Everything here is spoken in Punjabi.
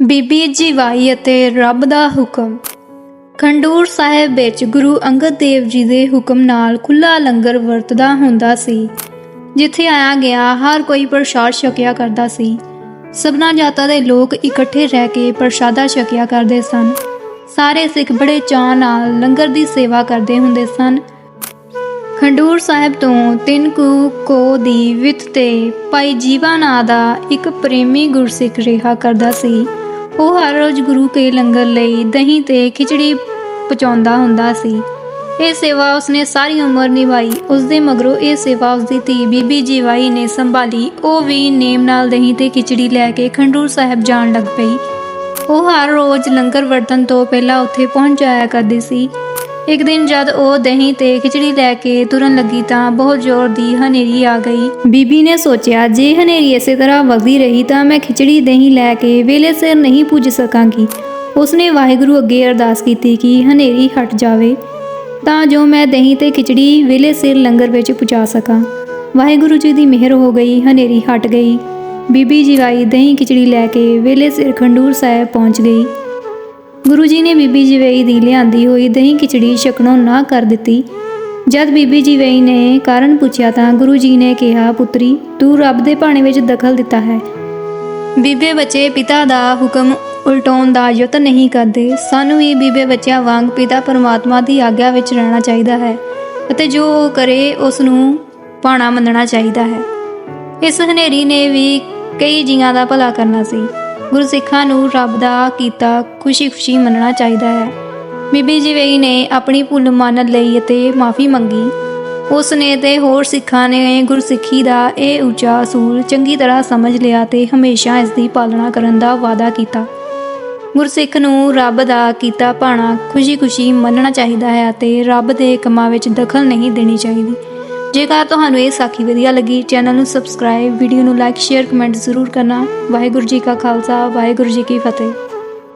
ਬੀਬੀ ਜੀਵਾਈ ਅਤੇ ਰੱਬ ਦਾ ਹੁਕਮ। ਖੰਡੂਰ ਸਾਹਿਬ ਵਿੱਚ ਗੁਰੂ ਅੰਗਦ ਦੇਵ ਜੀ ਦੇ ਹੁਕਮ ਨਾਲ ਖੁੱਲਾ ਲੰਗਰ ਵਰਤਦਾ ਹੁੰਦਾ ਸੀ, ਜਿੱਥੇ ਆਇਆ ਗਿਆ ਹਰ ਕੋਈ ਪ੍ਰਸ਼ਾਦ ਛਕਿਆ ਕਰਦਾ ਸੀ। ਸਭਨਾ ਜਾਤਾਂ ਦੇ ਲੋਕ ਇਕੱਠੇ ਰਹਿ ਕੇ ਪ੍ਰਸ਼ਾਦਾ ਛਕਿਆ ਕਰਦੇ ਸਨ। ਸਾਰੇ ਸਿੱਖ ਬੜੇ ਚਾਅ ਨਾਲ ਲੰਗਰ ਦੀ ਸੇਵਾ ਕਰਦੇ ਹੁੰਦੇ ਸਨ। ਖੰਡੂਰ ਸਾਹਿਬ ਤੋਂ ਤਿੰਨ ਕੁ ਕੋ ਦੀ ਵਿੱਥ ਤੇ ਭਾਈ ਜੀਵਾ ਨਾਂ ਦਾ ਇੱਕ ਪ੍ਰੇਮੀ ਗੁਰਸਿੱਖ ਰਿਹਾ ਕਰਦਾ ਸੀ। ਉਹ ਹਰ ਰੋਜ਼ ਗੁਰੂ ਕੇ ਲੰਗਰ ਲਈ ਦਹੀਂ ਤੇ ਖਿਚੜੀ ਪਹੁੰਚਾਉਂਦਾ ਹੁੰਦਾ ਸੀ। ਇਹ ਸੇਵਾ ਉਸਨੇ ਸਾਰੀ ਉਮਰ ਨਿਭਾਈ। ਉਸ ਦੇ ਮਗਰੋਂ ਇਹ ਸੇਵਾ ਉਸ ਦੀ ਧੀ ਬੀਬੀ ਜੀਵਾਈ ਨੇ ਸੰਭਾਲੀ। ਉਹ ਵੀ ਨੇਮ ਨਾਲ ਦਹੀਂ ਤੇ ਖਿਚੜੀ ਲੈ ਕੇ ਖੰਡੂਰ ਸਾਹਿਬ ਜਾਣ ਲੱਗ ਪਈ। ਉਹ ਹਰ ਰੋਜ਼ ਲੰਗਰ ਵਰਤਨ ਤੋਂ ਪਹਿਲਾਂ ਉੱਥੇ ਪਹੁੰਚ ਜਾਇਆ ਕਰਦੀ ਸੀ। ਇੱਕ ਦਿਨ ਜਦ ਉਹ ਦਹੀਂ ਤੇ ਖਿਚੜੀ ਲੈ ਕੇ ਤੁਰਨ ਲੱਗੀ ਤਾਂ ਬਹੁਤ ਜ਼ੋਰ ਦੀ ਹਨੇਰੀ ਆ ਗਈ। ਬੀਬੀ ਨੇ ਸੋਚਿਆ, ਜੇ ਹਨੇਰੀ ਇਸੇ ਤਰ੍ਹਾਂ ਵਗਦੀ ਰਹੀ ਤਾਂ ਮੈਂ ਖਿਚੜੀ ਦਹੀਂ ਲੈ ਕੇ ਵੇਲੇ ਸਿਰ ਨਹੀਂ ਪੁੱਜ ਸਕਾਂਗੀ। ਉਸਨੇ ਵਾਹਿਗੁਰੂ ਅੱਗੇ ਅਰਦਾਸ ਕੀਤੀ ਕਿ ਹਨੇਰੀ ਹਟ ਜਾਵੇ, ਤਾਂ ਜੋ ਮੈਂ ਦਹੀਂ ਤੇ ਖਿਚੜੀ ਵੇਲੇ ਸਿਰ ਲੰਗਰ ਵਿੱਚ ਪਹੁੰਚਾ ਸਕਾਂ। ਵਾਹਿਗੁਰੂ ਜੀ ਦੀ ਮਿਹਰ ਹੋ ਗਈ, ਹਨੇਰੀ ਹਟ ਗਈ। ਬੀਬੀ ਜੀਵਾਈ ਦਹੀਂ ਖਿਚੜੀ ਲੈ ਕੇ ਵੇਲੇ ਸਿਰ ਖੰਡੂਰ ਸਾਹਿਬ ਪਹੁੰਚ ਗਈ। ਗੁਰੂ ਜੀ ਨੇ ਬੀਬੀ ਜੀਵਈ ਦੀ ਲਿਆਂਦੀ ਹੋਈ ਦਹੀਂ ਖਿਚੜੀ ਛਕਣੋਂ ਨਾ ਕਰ ਦਿੱਤੀ। ਜਦ ਬੀਬੀ ਜੀਵਈ ਨੇ ਕਾਰਨ ਪੁੱਛਿਆ ਤਾਂ ਗੁਰੂ ਜੀ ਨੇ ਕਿਹਾ, ਪੁੱਤਰੀ, ਤੂੰ ਰੱਬ ਦੇ ਭਾਣੇ ਵਿੱਚ ਦਖਲ ਦਿੱਤਾ ਹੈ। ਬੀਬੇ ਬੱਚੇ ਪਿਤਾ ਦਾ ਹੁਕਮ ਉਲਟਾਉਣ ਦਾ ਯਤਨ ਨਹੀਂ ਕਰਦੇ। ਸਾਨੂੰ ਵੀ ਬੀਬੇ ਬੱਚਿਆਂ ਵਾਂਗ ਪਿਤਾ ਪਰਮਾਤਮਾ ਦੀ ਆਗਿਆ ਵਿੱਚ ਰਹਿਣਾ ਚਾਹੀਦਾ ਹੈ ਅਤੇ ਜੋ ਉਹ ਕਰੇ, ਉਸ ਨੂੰ ਭਾਣਾ ਮੰਨਣਾ ਚਾਹੀਦਾ ਹੈ। ਇਸ ਹਨੇਰੀ ਨੇ ਵੀ ਕਈ ਜੀਆਂ ਦਾ ਭਲਾ ਕਰਨਾ ਸੀ। ਗੁਰਸਿੱਖਾਂ ਨੂੰ ਰੱਬ ਦਾ ਕੀਤਾ ਖੁਸ਼ੀ-ਖੁਸ਼ੀ ਮੰਨਣਾ ਚਾਹੀਦਾ ਹੈ। ਬੀਬੀ ਜੀਵਈ ਨੇ ਆਪਣੀ ਭੁੱਲ ਮੰਨ ਲਈ ਅਤੇ ਮਾਫੀ ਮੰਗੀ। ਉਸ ਨੇ ਤੇ ਹੋਰ ਸਿੱਖਾਂ ਨੇ ਗੁਰਸਿੱਖੀ ਦਾ ਇਹ ਉੱਚਾ ਅਸੂਲ ਚੰਗੀ ਤਰ੍ਹਾਂ ਸਮਝ ਲਿਆ ਤੇ ਹਮੇਸ਼ਾ ਇਸ ਦੀ ਪਾਲਣਾ ਕਰਨ ਦਾ ਵਾਅਦਾ ਕੀਤਾ। ਗੁਰਸਿੱਖ ਨੂੰ ਰੱਬ ਦਾ ਕੀਤਾ ਭਾਣਾ ਖੁਸ਼ੀ-ਖੁਸ਼ੀ ਮੰਨਣਾ ਚਾਹੀਦਾ ਹੈ ਅਤੇ ਰੱਬ ਦੇ ਕੰਮਾਂ ਵਿੱਚ ਦਖਲ ਨਹੀਂ ਦੇਣੀ ਚਾਹੀਦੀ। ਜੇਕਰ ਤੁਹਾਨੂੰ ਇਹ ਸਾਖੀ ਵਧੀਆ ਲੱਗੀ, ਚੈਨਲ ਨੂੰ ਸਬਸਕ੍ਰਾਈਬ ਵੀਡੀਓ ਨੂੰ ਲਾਈਕ ਸ਼ੇਅਰ ਕਮੈਂਟ ਜ਼ਰੂਰ ਕਰਨਾ। ਵਾਹਿਗੁਰੂ ਜੀ ਕਾ ਖਾਲਸਾ, ਵਾਹਿਗੁਰੂ ਜੀ ਕੀ ਫਤਿਹ।